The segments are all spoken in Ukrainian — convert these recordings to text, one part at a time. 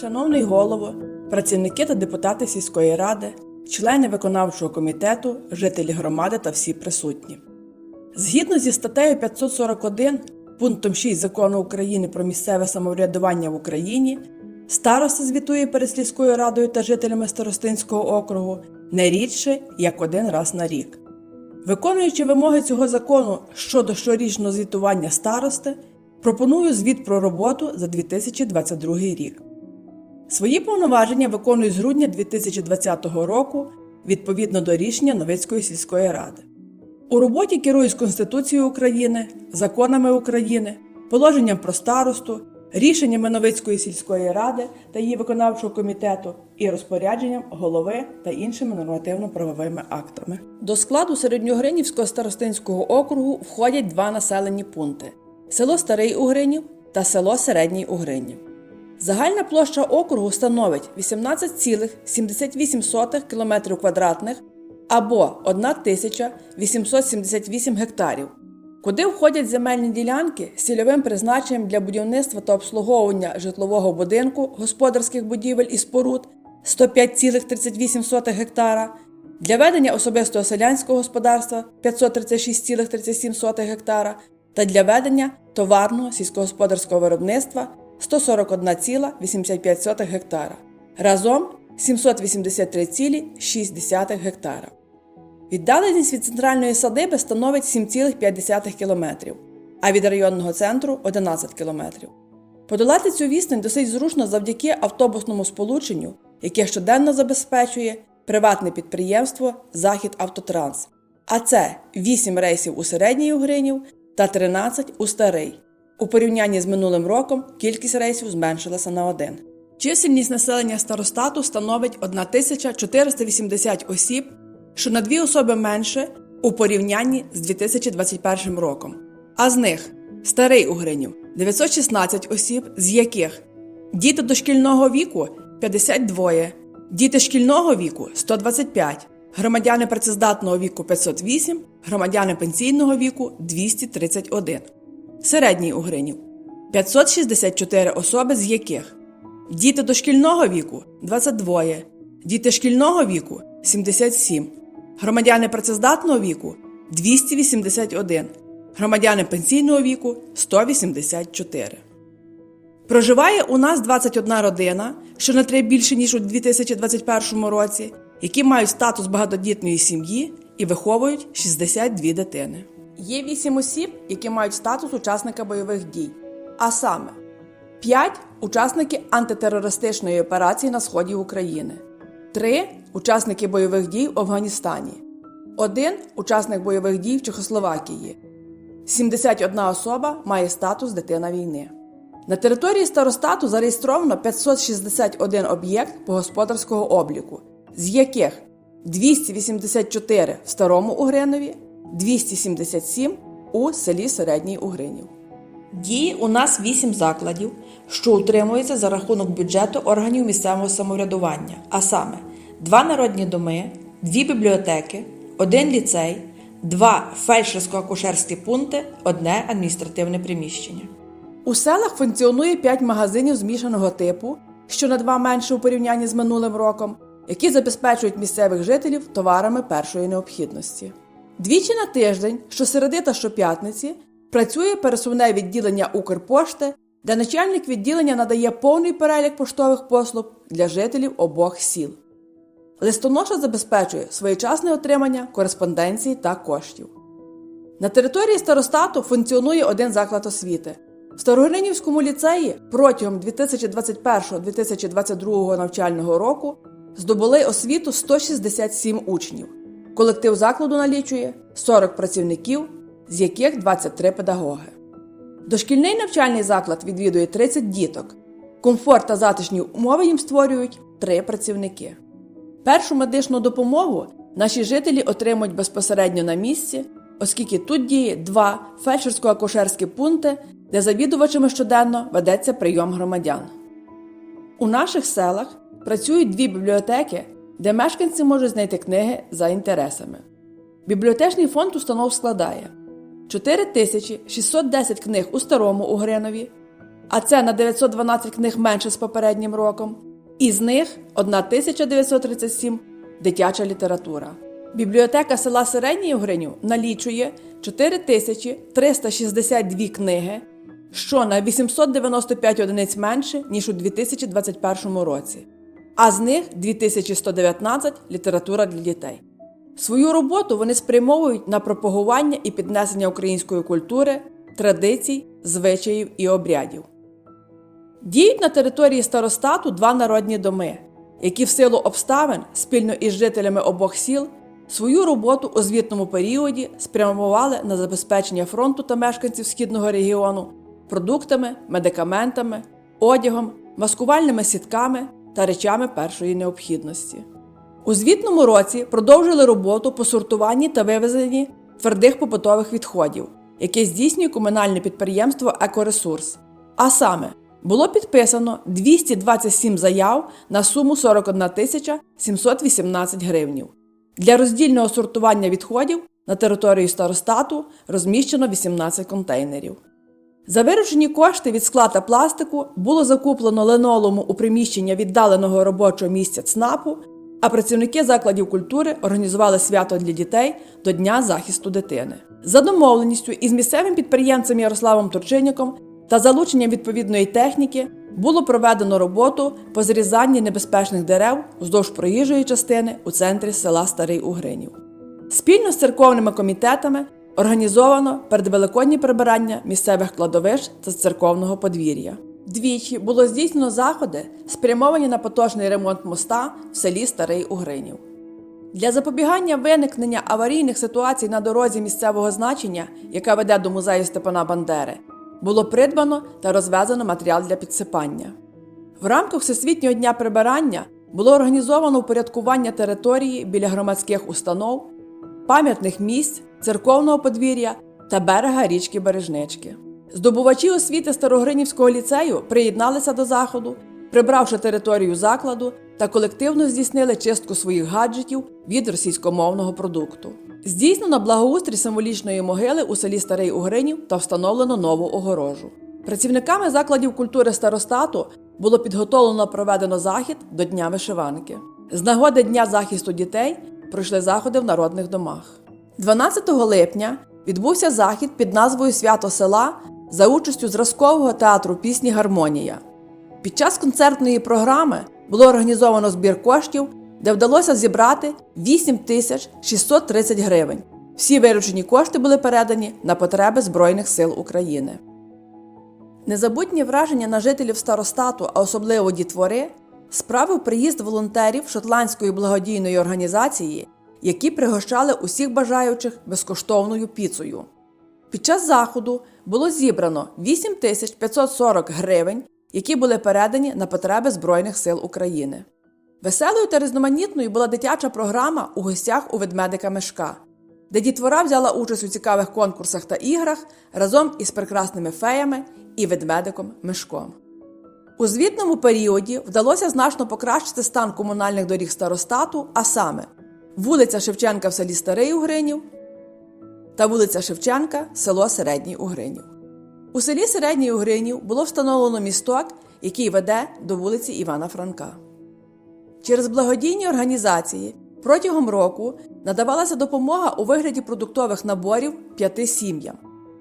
Шановний голово, працівники та депутати сільської ради, члени виконавчого комітету, жителі громади та всі присутні. Згідно зі статтею 541 пунктом 6 закону України про місцеве самоврядування в Україні, староста звітує перед сільською радою та жителями Старостинського округу не рідше як один раз на рік. Виконуючи вимоги цього закону щодо щорічного звітування старости, пропоную звіт про роботу за 2022 рік. Свої повноваження виконую з грудня 2020 року відповідно до рішення Новицької сільської ради. У роботі керуюсь Конституцією України, законами України, положенням про старосту, рішеннями Новицької сільської ради та її виконавчого комітету і розпорядженням голови та іншими нормативно-правовими актами. До складу Середньогринівського старостинського округу входять два населені пункти: село Старий Угринів та село Середній Угринів. Загальна площа округу становить 18,78 км квадратних або 1878 гектарів, куди входять земельні ділянки з цільовим призначенням для будівництва та обслуговування житлового будинку, господарських будівель і споруд 105,38 гектара, для ведення особистого селянського господарства 536,37 гектара та для ведення товарного сільськогосподарського виробництва 141,85 гектара. Разом 783,6 гектара. Віддаленість від центральної садиби становить 7,5 км, а від районного центру 11 км. Подолати цю відстань досить зручно завдяки автобусному сполученню, яке щоденно забезпечує приватне підприємство Захід Автотранс. А це 8 рейсів у середній Угринів та 13 у старий. У порівнянні з минулим роком кількість рейсів зменшилася на один. Чисельність населення старостату становить 1480 осіб, що на дві особи менше у порівнянні з 2021 роком. А з них старий Угринів 916 осіб, з яких діти дошкільного віку 52, діти шкільного віку 125, громадяни працездатного віку 508, громадяни пенсійного віку 231. Середній Угринів 564 особи, з яких? Діти дошкільного віку 22, діти шкільного віку 77, громадяни працездатного віку 281, громадяни пенсійного віку 184. Проживає у нас 21 родина, що на три більше ніж у 2021 році, які мають статус багатодітної сім'ї і виховують 62 дитини. Є 8 осіб, які мають статус учасника бойових дій, а саме 5 учасники антитерористичної операції на сході України, 3 учасники бойових дій в Афганістані, 1 учасник бойових дій в Чехословакії, 71 особа має статус дитина війни. На території старостату зареєстровано 561 об'єкт по господарського обліку, з яких 284 в Старому Угринові, 277 у селі Середній Угринів. Діє у нас 8 закладів, що утримуються за рахунок бюджету органів місцевого самоврядування, а саме два народні доми, дві бібліотеки, один ліцей, два фельдшерсько-акушерські пункти, одне адміністративне приміщення. У селах функціонує 5 магазинів змішаного типу, що на два менше у порівнянні з минулим роком, які забезпечують місцевих жителів товарами першої необхідності. Двічі на тиждень, щосереди та щоп'ятниці, працює пересувне відділення Укрпошти, де начальник відділення надає повний перелік поштових послуг для жителів обох сіл. Листоноша забезпечує своєчасне отримання кореспонденції та коштів. На території старостату функціонує один заклад освіти. В Старогринівському ліцеї протягом 2021-2022 навчального року здобули освіту 167 учнів. Колектив закладу налічує 40 працівників, з яких 23 педагоги. Дошкільний навчальний заклад відвідує 30 діток. Комфорт та затишні умови їм створюють 3 працівники. Першу медичну допомогу наші жителі отримують безпосередньо на місці, оскільки тут діє два фельдшерсько-акушерські пункти, де завідувачами щоденно ведеться прийом громадян. У наших селах працюють дві бібліотеки, де мешканці можуть знайти книги за інтересами. Бібліотечний фонд установ складає 4610 книг у Старому Угринові, а це на 912 книг менше з попереднім роком. Із них 1937 дитяча література. Бібліотека села Середній Угринів налічує 4362 книги, що на 895 одиниць менше, ніж у 2021 році, а з них 2119 література для дітей. Свою роботу вони спрямовують на пропагування і піднесення української культури, традицій, звичаїв і обрядів. Діють на території старостату два народні доми, які в силу обставин спільно із жителями обох сіл свою роботу у звітному періоді спрямували на забезпечення фронту та мешканців східного регіону продуктами, медикаментами, одягом, маскувальними сітками та речами першої необхідності. У звітному році продовжили роботу по сортуванні та вивезенні твердих побутових відходів, яке здійснює комунальне підприємство Екоресурс. А саме було підписано 227 заяв на суму 41 тисяча 718 гривнів. Для роздільного сортування відходів на території старостату розміщено 18 контейнерів. За виручені кошти від скла та пластику було закуплено линолому у приміщення віддаленого робочого місця ЦНАПу, а працівники закладів культури організували свято для дітей до Дня захисту дитини. За домовленістю із місцевим підприємцем Ярославом Турчиніком та залученням відповідної техніки було проведено роботу по зрізанні небезпечних дерев вздовж проїжджої частини у центрі села Старий Угринів. Спільно з церковними комітетами організовано передвеликодні прибирання місцевих кладовищ та церковного подвір'я. Двічі було здійснено заходи, спрямовані на поточний ремонт моста в селі Старий Угринів. Для запобігання виникнення аварійних ситуацій на дорозі місцевого значення, яка веде до музею Степана Бандери, було придбано та розвезено матеріал для підсипання. В рамках Всесвітнього дня прибирання було організовано упорядкування території біля громадських установ, пам'ятних місць, церковного подвір'я та берега річки Бережнички. Здобувачі освіти Старогринівського ліцею приєдналися до заходу, прибравши територію закладу та колективно здійснили чистку своїх гаджетів від російськомовного продукту. Здійснено благоустрій символічної могили у селі Старий Угринів та встановлено нову огорожу. Працівниками закладів культури старостату було підготовлено проведено захід до Дня вишиванки. З нагоди Дня захисту дітей пройшли заходи в народних домах. 12 липня відбувся захід під назвою Свято села за участю зразкового театру пісні Гармонія. Під час концертної програми було організовано збір коштів, де вдалося зібрати 8 тисяч 630 гривень. Всі виручені кошти були передані на потреби Збройних сил України. Незабутні враження на жителів старостату, а особливо дітвори, справив приїзд волонтерів шотландської благодійної організації, які пригощали усіх бажаючих безкоштовною піцею. Під час заходу було зібрано 8540 гривень, які були передані на потреби Збройних сил України. Веселою та різноманітною була дитяча програма у гостях у ведмедика Мешка, де дітвора взяла участь у цікавих конкурсах та іграх разом із прекрасними феями і ведмедиком Мешком. У звітному періоді вдалося значно покращити стан комунальних доріг старостату, а саме вулиця Шевченка в селі Старий Угринів та вулиця Шевченка, село Середній Угринів. У селі Середній Угринів було встановлено місток, який веде до вулиці Івана Франка. Через благодійні організації протягом року надавалася допомога у вигляді продуктових наборів п'яти сім'ям.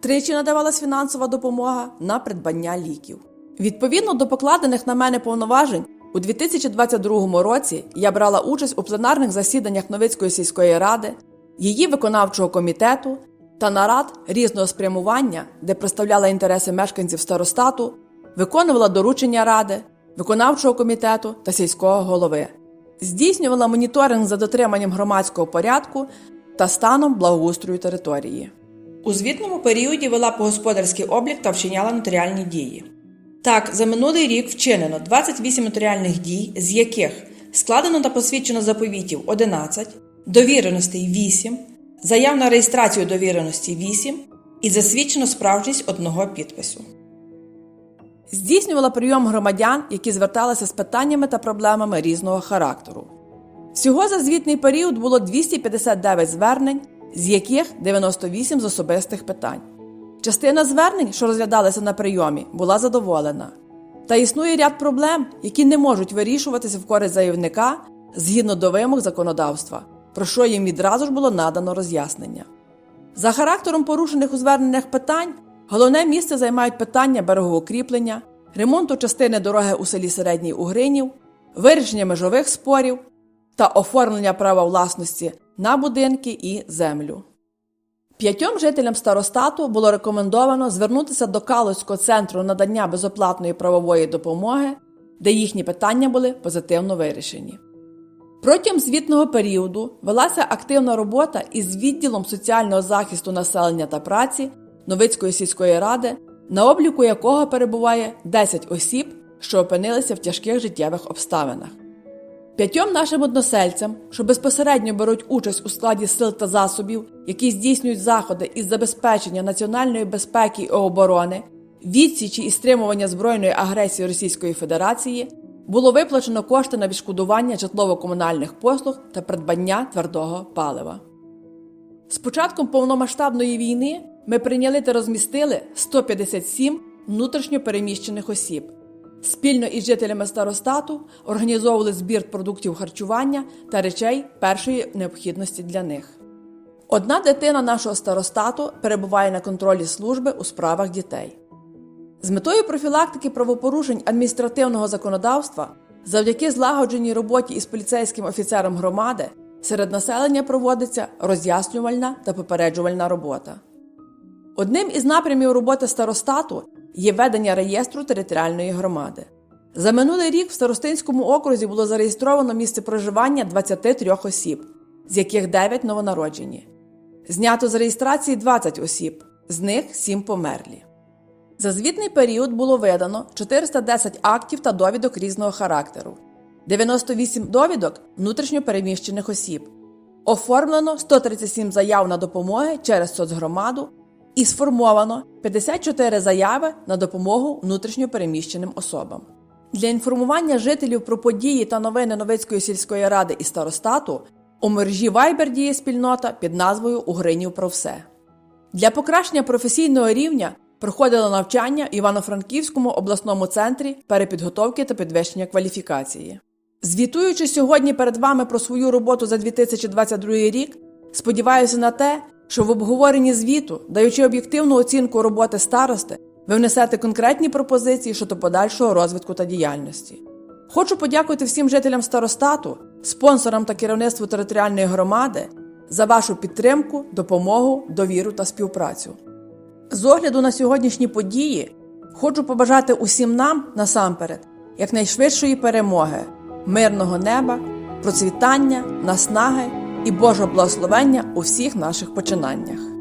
Тричі надавалась фінансова допомога на придбання ліків. Відповідно до покладених на мене повноважень, у 2022 році я брала участь у пленарних засіданнях Новицької сільської ради, її виконавчого комітету та нарад різного спрямування, де представляла інтереси мешканців старостату, виконувала доручення ради, виконавчого комітету та сільського голови, здійснювала моніторинг за дотриманням громадського порядку та станом благоустрою території. У звітному періоді вела по-господарський облік та вчиняла нотаріальні дії. Так, за минулий рік вчинено 28 нотаріальних дій, з яких складено та посвідчено заповітів 11, довіреностей 8, заяв на реєстрацію довіреності 8 і засвідчено справжність одного підпису. Здійснювала прийом громадян, які зверталися з питаннями та проблемами різного характеру. Всього за звітний період було 259 звернень, з яких 98 з особистих питань. Частина звернень, що розглядалися на прийомі, була задоволена. Та існує ряд проблем, які не можуть вирішуватися в користь заявника згідно до вимог законодавства, про що їм відразу ж було надано роз'яснення. За характером порушених у зверненнях питань головне місце займають питання береговокріплення, ремонту частини дороги у селі Середній Угринів, вирішення межових спорів та оформлення права власності на будинки і землю. П'ятьом жителям старостату було рекомендовано звернутися до Калуського центру надання безоплатної правової допомоги, де їхні питання були позитивно вирішені. Протягом звітного періоду велася активна робота із відділом соціального захисту населення та праці Новицької сільської ради, на обліку якого перебуває 10 осіб, що опинилися в тяжких життєвих обставинах. П'ятьом нашим односельцям, що безпосередньо беруть участь у складі сил та засобів, які здійснюють заходи із забезпечення національної безпеки і оборони, відсічі і стримування збройної агресії Російської Федерації, було виплачено кошти на відшкодування житлово-комунальних послуг та придбання твердого палива. З початком повномасштабної війни ми прийняли та розмістили 157 внутрішньо переміщених осіб. Спільно із жителями старостату організовували збір продуктів харчування та речей першої необхідності для них. Одна дитина нашого старостату перебуває на контролі служби у справах дітей. З метою профілактики правопорушень адміністративного законодавства, завдяки злагодженій роботі із поліцейським офіцером громади, серед населення проводиться роз'яснювальна та попереджувальна робота. Одним із напрямів роботи старостату є ведення реєстру територіальної громади. За минулий рік в Старостинському окрузі було зареєстровано місце проживання 23 осіб, з яких 9 новонароджені. Знято з реєстрації 20 осіб, з них 7 померлі. За звітний період було видано 410 актів та довідок різного характеру, 98 довідок внутрішньо переміщених осіб. Оформлено 137 заяв на допомоги через соцгромаду і сформовано 54 заяви на допомогу внутрішньо переміщеним особам. Для інформування жителів про події та новини Новицької сільської ради і старостату у мережі Viber діє спільнота під назвою Угринів про все. Для покращення професійного рівня проходило навчання в Івано-Франківському обласному центрі перепідготовки та підвищення кваліфікації. Звітуючи сьогодні перед вами про свою роботу за 2022 рік, сподіваюся на те, що в обговоренні звіту, даючи об'єктивну оцінку роботи старости, ви внесете конкретні пропозиції щодо подальшого розвитку та діяльності. Хочу подякувати всім жителям старостату, спонсорам та керівництву територіальної громади за вашу підтримку, допомогу, довіру та співпрацю. З огляду на сьогоднішні події хочу побажати усім нам насамперед якнайшвидшої перемоги, мирного неба, процвітання, наснаги і Божого благословення у всіх наших починаннях.